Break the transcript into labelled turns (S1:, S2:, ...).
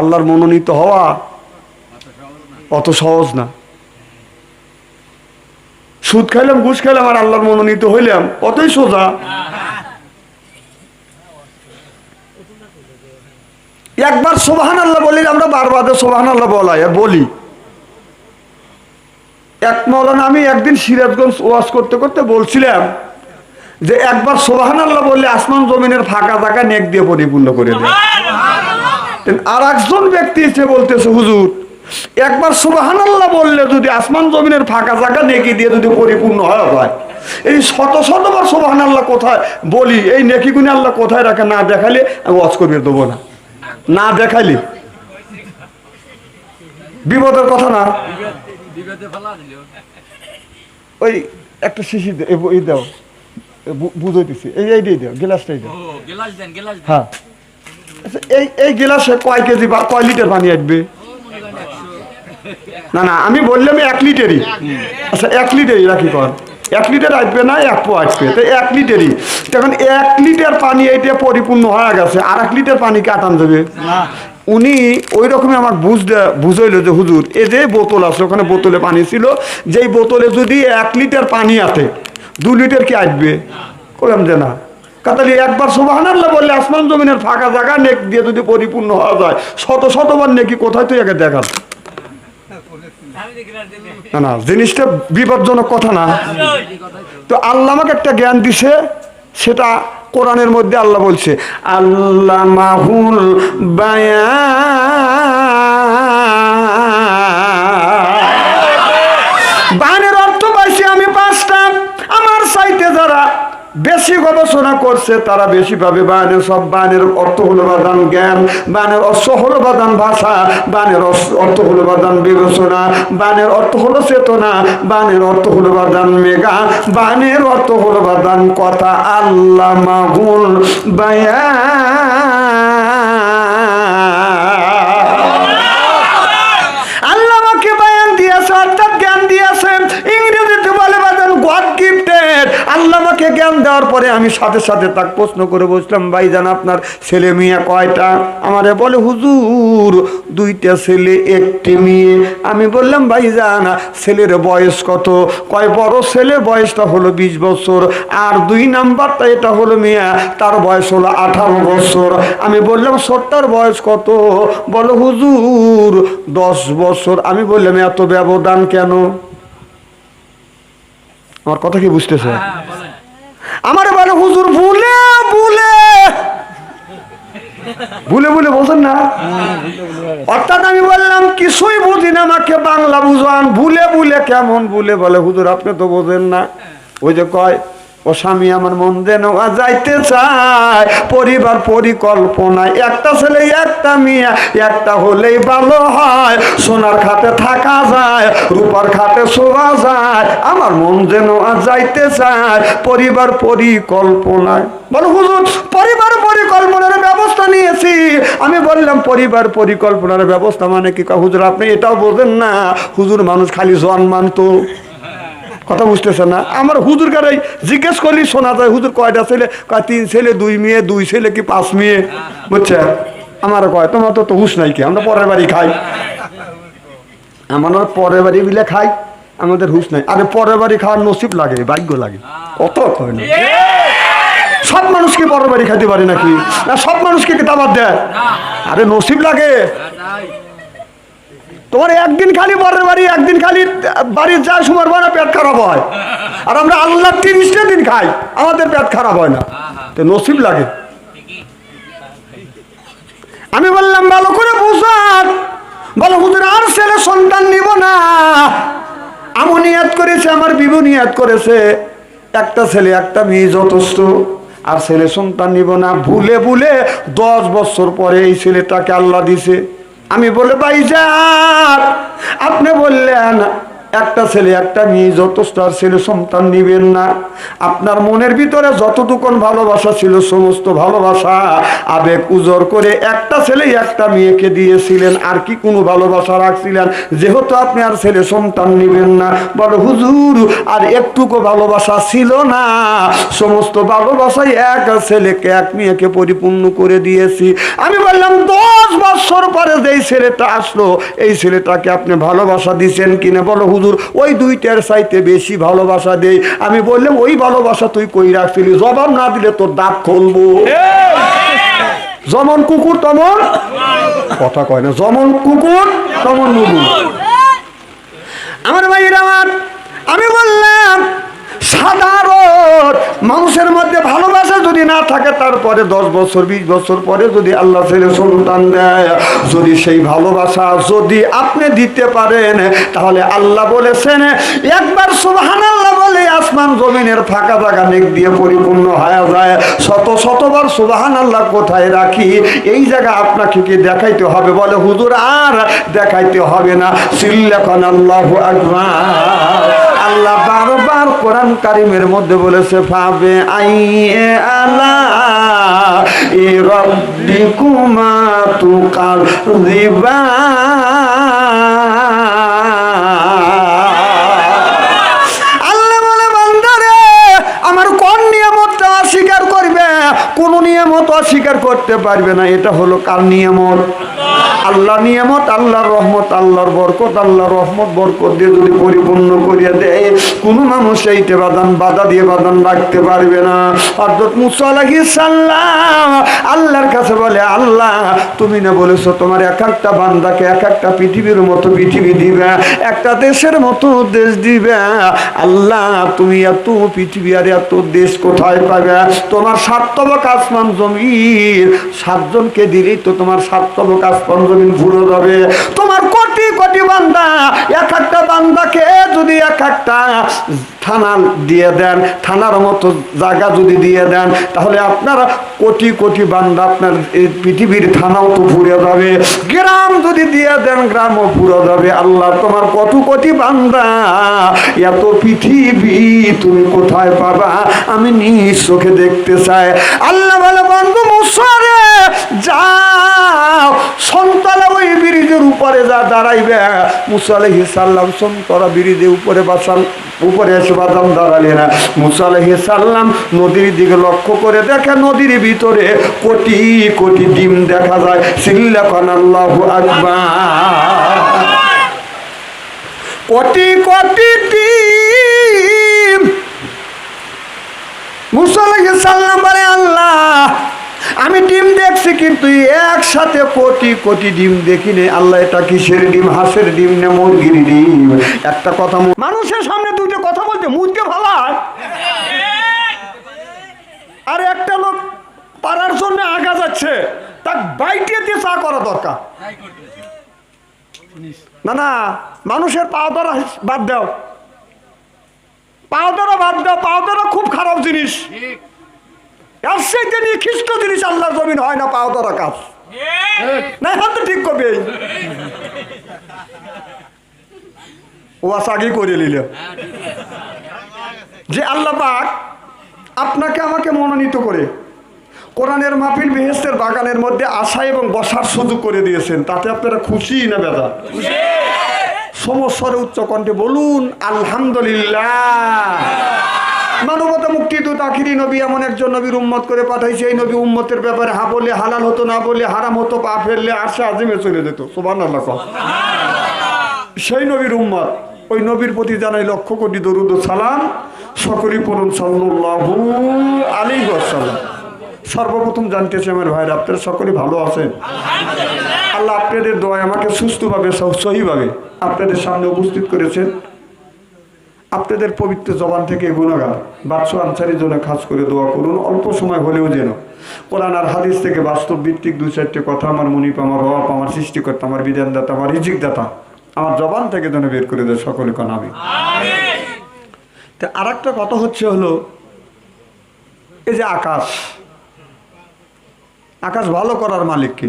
S1: আল্লাহর মনোনীত হওয়া অত সহজ না। সুদ খাইলাম, ঘুষ খাইলাম আর আল্লাহর মনোনীত হইলাম, অতই সোজা। একবার সোবাহান আল্লাহ বলি, আমরা বারবার সোবাহান আল্লাহ বলাই বলি। এক মৌলানা, আমি একদিন সিরাজগঞ্জ ওয়াজ করতে করতে বলছিলাম যে, একবার সোবাহান আল্লাহ বললে আসমান জমিনের ফাঁকা জায়গা নেক দিয়ে পরিপূর্ণ করে দেয়। আর একজন ব্যক্তি এসে বলতেছে হুজুর একবার সুবাহান আল্লাহ বললে যদি আসমান জমিনের ফাঁকা জায়গা নেকি দিয়ে যদি পরিপূর্ণ হয় হয়। এই শত শতবার সুবাহান আল্লাহ কোথায় বলি এই নেকি গুণে আল্লাহ কোথায় রাখে না দেখালে আমি ওয়াজ করিয়ে দেবো না। না দেখাইলে? বিপদের কথা না? ওই একটা শিশি এই- এই দাও। বু- বুঝাই এই এই দিয়ে দাও গ্লাসটাই দাও।
S2: ও দেন গেলাস
S1: হ্যাঁ। এই এই গ্লাসে কয় কেজি বা কয় লিটার পানি আসবে? না না আমি বললাম এক লিটারই। আচ্ছা এক লিটারই রাখি কর। এক লিটার আসবে না এক পো আসবে। তো এক লিটারই। তখন এক লিটার পানি এইটা পরিপূর্ণ হয়ে গেছে। আর এক লিটার পানি কাটান যাবে উনি ওই রকমই আমার বুঝতে বুঝাইলো যে হুজুর এ যে বোতল আছে ওখানে বোতলে পানি ছিল। যেই বোতলে যদি এক লিটার পানি আছে দু লিটার কি আসবে? করলাম যে না। কাতালি একবার সুবাহান্লাহ বললে আসমান জমিনের ফাঁকা জায়গা, নেক দিয়ে যদি পরিপূর্ণ হওয়া যায়। শত শতবার নেকি, কোথায় তুই একে দেখাল? না না, জিনিসটা বিপজ্জনক কথা না। তো আল্লাহ আমাকে একটা জ্ঞান দিছে, সেটা কোরআনের মধ্যে আল্লাহ বলছে আল্লাহ মাহুল বানের করছে, তারা বেশি পাবে বানের, সব বানের অর্থ হলো বাদান জ্ঞান, বানের অর্থ হলো বাদান ভাষা, বানের অর্থ হলো বাদান বিবেচনা, বানের অর্থ হলো চেতনা, বানের অর্থ হলো বাদান মেগা, বানের অর্থ হলো বাদান কথা আল্লাহ মাহুল বায়া আল্লাহ আমাকে জ্ঞান দেওয়ার পরে আমি সাথে সাথে তাকে প্রশ্ন করে বসলাম, ভাইজান, আপনার ছেলে মেয়ে কয়টা? আমারে বলে, হুজুর, দুইটা ছেলে, একটি মেয়ে। আমি বললাম, ভাইজান, ছেলের বয়স কত? কয়, বড় ছেলের বয়সটা হলো বিশ বছর, আর দুই নাম্বারটা এটা হলো মেয়ে, তার বয়স হলো আঠারো বছর। আমি বললাম ছোট্টার বয়স কত? বলো, হুজুর, দশ বছর। আমি বললাম, এত ব্যবধান কেন? আমার কথা কি বুঝতেছে?
S2: হ্যাঁ
S1: আমার বলে হুজুর ভুলে ভুলে। ভুলে ভুলে বলছেন না? অর্থাৎ আমি বললাম কিছুই বুঝি না আমাকে বাংলা বুঝান। ভুলে ভুলে কেমন ভুলে বলে হুজুর আপনি তো বোঝেন না। ওই যে কয় ও স্বামী আমার মন যেন যাইতে চায়। পরিবার পরিকল্পনায় একটা ছেলে, একটা মেয়ে, একটা হলেই ভালো হয়। সোনার খাতে থাকা যায়, রূপার খাতে শোভা যায়। আমার মন যেন যাইতে চায়। পরিবার পরিকল্পনায়। বলো হুজুর, পরিবার পরিকল্পনার ব্যবস্থা নিয়েছি। আমি বললাম, পরিবার পরিকল্পনার ব্যবস্থা মানে কি? হুজুর, আপনি এটাও বোঝেন না। হুজুর, মানুষ খালি জন মানতো। কথা বুঝতেছে না? আমার হুজুর কারাই জিজ্ঞেস করলি শোনা যায়, হুজুর কয়টা ছেলে? কয়, তিন ছেলে, দুই মেয়ে, দুই ছেলে কি পাঁচ মেয়ে? বুঝছে? আমার কয়, তোমার তো হুশ নাই কি? আমরা পরের বাড়ি খাই। আমরা পরের বাড়ি বিলে খাই, আমাদের হুশ নাই। আরে পরের বাড়ি খাওয়ার নসিব লাগে, ভাগ্য লাগে। অত হয় না। সব মানুষকে পরের বাড়ি খাইতে পারে নাকি? না, সব মানুষকে কিতাবাদ দেয়? আরে নসিব লাগে। তোমার একদিন খালি পরের বাড়ি, একদিন খালি বাড়ির যা সময় না, পেট খারাপ হয়। আর আমরা আল্লাহ তিরিশটা দিন খাই, আমাদের পেট খারাপ হয় না। তো নসিব লাগে। আমি বললাম, ভালো করে বুঝান বলো, হুজুর, আর ছেলে সন্তান নিব না। আমু নিয়াত করেছে, আমার বিবু নিয়াত করেছে। একটা ছেলে, একটা মেয়ে যথেষ্ট। আর ছেলে সন্তান নিব না। ভুলে ভুলে দশ বছর পরে এই ছেলেটাকে আল্লাহ দিছে। আমি বলে ভাইজান আপনি বললেন একটা ছেলে, একটা মেয়ে যথেষ্ট আর ছেলে সন্তান নিবেন না। আপনার মনের ভিতরে যতটুকুন ভালোবাসা ছিল, সমস্ত ভালোবাসা, আবেগ উজর করে একটা ছেলে একটা মেয়েকে দিয়েছিলেন। আর কি কোনো ভালোবাসা রাখছিলেন? যেহেতু আপনি আর ছেলে সন্তান নিবেন না। বলে, হুজুর, আর একটুকু ভালোবাসা ছিল না। সমস্ত ভালোবাসাই এক ছেলেকে, এক মেয়েকে পরিপূর্ণ করে দিয়েছি। আমি বললাম, দশ বছর পরে যেই ছেলেটা আসলো, এই ছেলেটাকে আপনি ভালোবাসা দিছেন কিনা? বলো, হুজুর। ওই দুইটার চাইতে বেশি ভালোবাসা দেয় আমি বললাম, ওই ভালোবাসা তুই কই রাখছিলি? জবাব না দিলে তোর দাঁত খুলবো। যেমন কুকুর তমন? কথা কয় না যেমন কুকুর তমন নুবু আমার ভাই আমার আমি বললাম সাধারণ মানুষের মধ্যে ভালোবাসা যদি না থাকে তারপরে দশ বছর, বিশ বছর পরে যদি আল্লাহ ছেলে সন্তান দেয়, যদি সেই ভালোবাসা যদি আপনি দিতে পারেন, তাহলে আল্লাহ বলেছেন, একবার সুবহান আল্লাহ বলে আসমান জমিনের ফাঁকা জায়গা নেক দিয়ে পরিপূর্ণ হয়ে যায়। শত শতবার সুবহান আল্লাহ কোথায় রাখি? এই জায়গা আপনাকে কি দেখাইতে হবে? বলে, হুজুর, আর দেখাইতে হবে না। সিল্লাখন আল্লাহ আকবার। আল্লাহ কোরআন কারিমের মধ্যে বলেছে ভাবে আইয়ে আলা এ দিবা আমার কোন নিয়ামতটা অস্বীকার করবে? কোন নিয়ামত অস্বীকার করতে পারবে না। এটা হলো কার নিয়ামত? আল্লাহ নিয়ামত, আল্লাহর রহমত, আল্লাহর বরকত, আল্লাহর রহমত, বরকত দিয়ে যদি পরিপূর্ণ করিয়া দেয়, কোনো মানুষ এইটা বাদান বাধা দিয়ে বাদান রাখতে পারবে না। অর্থাৎ মুসা আলাইহিস সালাম আল্লাহর কাছে বলে, আল্লাহ, তুমি না বলেছ তোমার এক একটা বান্দাকে এক একটা পৃথিবীর মতো পৃথিবী দিবে, একটা দেশের মতো দেশ দিবে? আল্লাহ, তুমি এত পৃথিবী আর এত দেশ কোথায় পাবে? তোমার সাতবক আসমান জমিন সাতজনকে দিলেই তো তোমার সাতবক আসমান জমিন ঘুরে যাবে। তোমার কোটি কোটি বান্দা, এক একটা বান্দাকে যদি এক একটা থানা দিয়ে দেন, থানার মতো জায়গা যদি দিয়ে দেন, তাহলে আপনারা কোটি কোটি বান্দা আপনার পৃথিবীর থানাও তো ঘুরে যাবে। গ্রাম যদি দিয়ে দেন, গ্রামও পুরো যাবে। আল্লাহ, তোমার কত কোটি বান্দা, এত পৃথিবী তুমি কোথায় পাবা? আমি নিজ চোখে দেখতে চাই। আল্লাহ বলে, বন্ধু, মুসরে যাও সন্তালা ওই ব্রিজের উপরে যা দাঁড়াইবে, মুসা আলহি সাল্লাম সন্তরা ব্রিজের উপরে বাসান উপরে এসে বাদাম দাঁড়ালে না মুসা আলহি সাল্লাম নদীর দিকে লক্ষ্য করে দেখে নদীর ভিতরে কোটি কোটি ডিম দেখা যায়। সিল্লাখন আল্লাহ আকবার। কোটি কোটি ডিম। মুসা আলাইহিস সালাম বলে, আল্লাহ, আমি ডিম দেখছি কিন্তু একসাথে কোটি কোটি ডিম দেখিনি আল্লাহ এটা কিসের ডিম? হাঁসের ডিম না, মুরগির ডিম। একটা কথা মানুষের সামনে দুটো কথা বলতে মুরগে ভালো? হয় আর একটা লোক পারার জন্য আগা যাচ্ছে তার বাইটে দিয়ে চা করা দরকার। না না, মানুষের ধরা বাদ দাও। ধরা বাদ দাও ধরা খুব খারাপ জিনিস। এর নিয়ে খ্রিস্ট জিনিস আল্লাহর জমিন হয় না ধরা কাজ না এখন তো ঠিক করবে ও আশা আগেই করে নিল। যে আল্লাহ পাক আপনাকে আমাকে মনোনীত করে কোরআনের মাহফিল বেহেস্তের বাগানের মধ্যে আসা এবং বসার সুযোগ করে দিয়েছেন তাতে আপনারা খুশি না বেদা? সমস্যার উচ্চ কণ্ঠে বলুন আলহামদুলিল্লাহ। আখিরি নবী এমন একজন নবীর উম্মত করে পাঠাইছে। এই নবী উম্মতের ব্যাপারে হা বললে হালাল হতো না বললে হারাম হতো পা ফেললে আসে আজিমে চলে যেত। সোবান আল্লাহ সেই নবীর উম্মত ওই নবীর প্রতি জানাই লক্ষ কোটি দরুদ সালাম সকলই পড়ুন সাল্লাল্লাহু আলাইহি ওয়াসাল্লাম। সর্বপ্রথম জানতেছি আমার ভাইরা আপনারা সকলেই ভালো আছেন? আল্লাহ আপনাদের দোয়ায় আমাকে সুস্থভাবে সহ- সহিভাবে আপনাদের সামনে উপস্থিত করেছেন। আপনাদের পবিত্র জবান থেকে গুণাগার বাদশো আনসারির জন্য খাস করে দোয়া করুন, অল্প সময় হলেও যেন। কোরআন আর হাদিস থেকে বাস্তব ভিত্তিক দু চারটে কথা আমার মুনিপ, আমার রব, আমার সৃষ্টিকর্তা, আমার বিধানদাতা, আমার রিজিকদাতা, আমার জবান থেকে যেন বের করে দেয় সকলে কন আমি তা আর একটা কথা হচ্ছে হলো, এই যে আকাশ আকাশ ভালো করার মালিক কি?